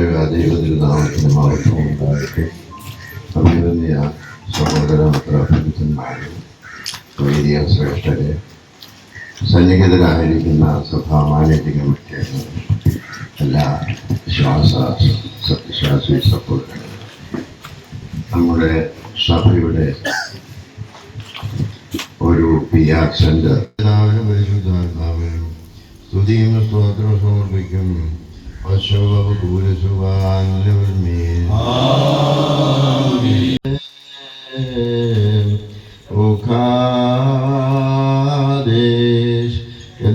ദൈവതിരുനാമത്തിന് മഹത്വം ഉണ്ടായിട്ട് അഭിനന്ദിയ സഹോദര മിത്രഭക്തന്മാരും വേദിയ ശ്രേഷ്ഠരെ സന്നിഹിതരായിരിക്കുന്ന സഭാ മാനേജിംഗ് കമ്മിറ്റി എല്ലാ വിശ്വാസ സത്യശ്വാസി സപ്പോർട്ടുകളും നമ്മുടെ സഭയുടെ ഒരു പി ആർ സെന്റർ പരിശുദ്ധാത്മാവിനും സ്തുതിയും സ്വാതന്ത്ര്യം സമർപ്പിക്കും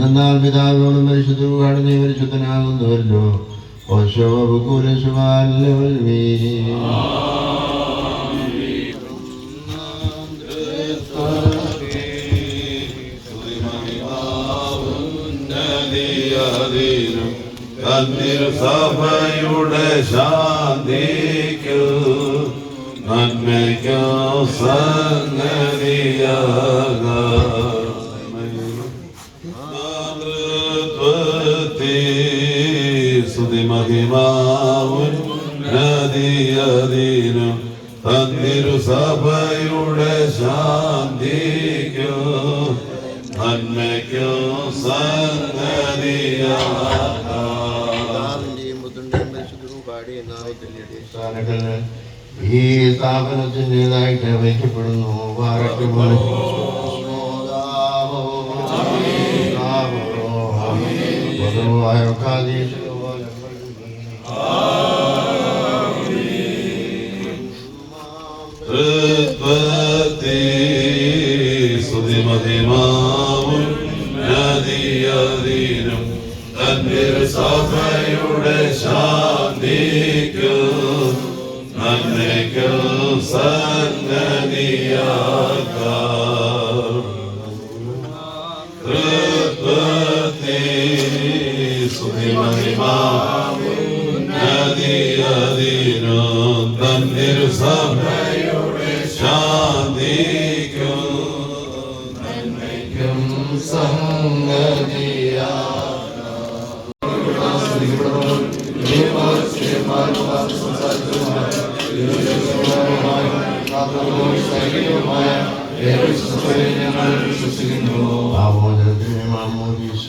എന്നാൽ പിതാവിനോടും പരിശുദ്ധ നീ പരിശുദ്ധനാകുന്നുവല്ലോ ഓശോകുലശുവാല്ലവൽമീ ഉന്നതിയതിനും സഭയുടെ ശാന്തിക്കു നന്മയ്ക്കോ സുതിമഹിമാവും നദിയതിനും തന്നിരു സഭയുടെ ശാന്തിക്കോ നന്മയ്ക്കോ സംഗതിയാ ഈ സ്ഥാപനത്തിന്റെതായിട്ട് വയ്ക്കപ്പെടുന്നു. സുതിമതിമാവും നദിയതിനും സഭയുടെ ശാന്തിക്കു നന്മയ്ക്കു സംഗതിയാക്കാം ഹൃദ്വതി സുതിമതിമാവും നദിയതിനും തന്നിരു സഭയുടെ ഞങ്ങൾ വിശ്വസിക്കുന്നു ആമോദത്തിന് മാമോദീശ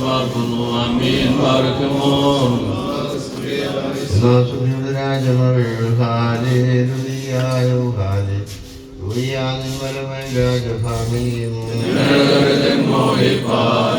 പാർക്കുന്നു അമ്മീൻ പാർക്കുമോ രാജമകൾ ഹാലേ ദുരിയായോ ഹാലേ ദുരിയാനും വരവൻ രാജഭാമിയും മോഹിപ്പാൻ